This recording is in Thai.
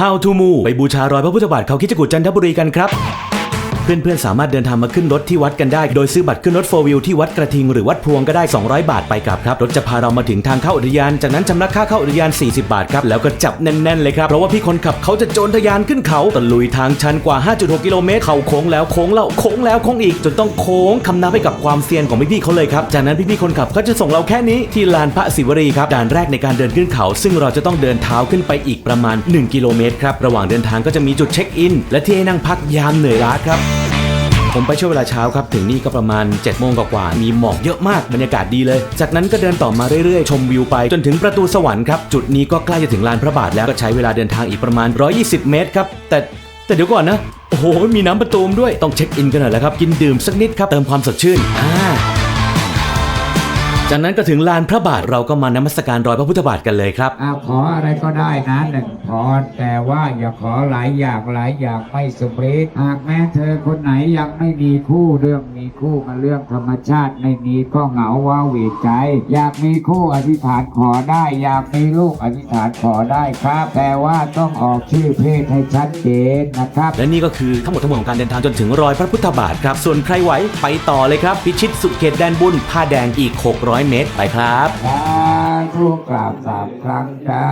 How to Move ไปบูชารอยพระพุทธบาทเขาคิดจกุจันทบุรีกันครับ เพื่อนๆสามารถเดินทางมาขึ้นรถที่วัดกันได้ โดยซื้อบัตรขึ้นรถโฟวิวที่วัดกระทิงหรือวัดพวงก็ได้ 200 บาทไปกลับครับ รถจะพาเรามาถึงทางเข้าอุทยาน จากนั้นชำระค่าเข้าอุทยาน 40 บาทครับ แล้วก็จับแน่นๆเลยครับ เพราะว่าพี่คนขับเขาจะโจรทะยานขึ้นเขาตะลุยทางชันกว่า 5.6 กิโลเมตร เขาโค้งแล้วโค้งเล่าโค้งแล้วโค้งอีก จนต้องโค้งคำนับให้กับความเซียนของพี่ๆเขาเลยครับ จากนั้นพี่ๆคนขับก็จะส่งเราแค่นี้ที่ลานพระศิวรีครับ ด่านแรกในการเดินขึ้นเขา ซึ่งเราจะต้องเดินเท้าขึ้นไปอีกประมาณ 1 กิโลเมตรครับ ระหว่างเดินทางก็จะมีจุดเช็คอิน และที่ให้นั่งพักยามเหนื่อยล้าครับ ผมไปช่วงเวลาเช้าครับ ถึงนี่ก็ประมาณ7จ็ดโมงกว่าๆมีหมอกเยอะมากบรรยากาศดีเลย จากนั้นก็เดินต่อมาเรื่อยๆ ชมวิวไป จนถึงประตูสวรรค์ครับจุดนี้ก็ใกล้จะถึงลานพระบาทแล้วก็ใช้เวลาเดินทางอีกประมาณ 120 เมตรครับแต่แต่เดี๋ยวก่อนนะ โอ้โห มีน้ำประตูมด้วย ต้องเช็คอินกันหน่อยแล้วครับ กินดื่มสักนิดครับ เติมความสดชื่น อ่า จากนั้นก็ถึงลานพระบาทเราก็มานมัสการรอยพระพุทธบาทกันเลยครับ อาขออะไรก็ได้นะหนึ่งพรแต่ว่าอย่าขอหลายอย่างหลายอย่างไม่สมฤทธิ์หากแม้เธอคนไหนยังไม่มีคู่เรื่องมี คู่มาเรื่องธรรมชาติไม่มีก็เหงาว้าเหวใจ อยากมีคู่อธิษฐานขอได้ อยากมีลูกอธิษฐานขอได้ครับแต่ว่าต้องออกชื่อเพศให้ชัดเจนนะครับ และนี่ก็คือทั้งหมดทั้งมวลของการเดินทางจนถึงรอยพระพุทธบาทครับ ส่วนใครไหวไปต่อเลยครับ พิชิตสุดเขตแดนบุญผ้าแดงอีก 600 เมตรไปครับสาธุกราบสามครั้งจ้า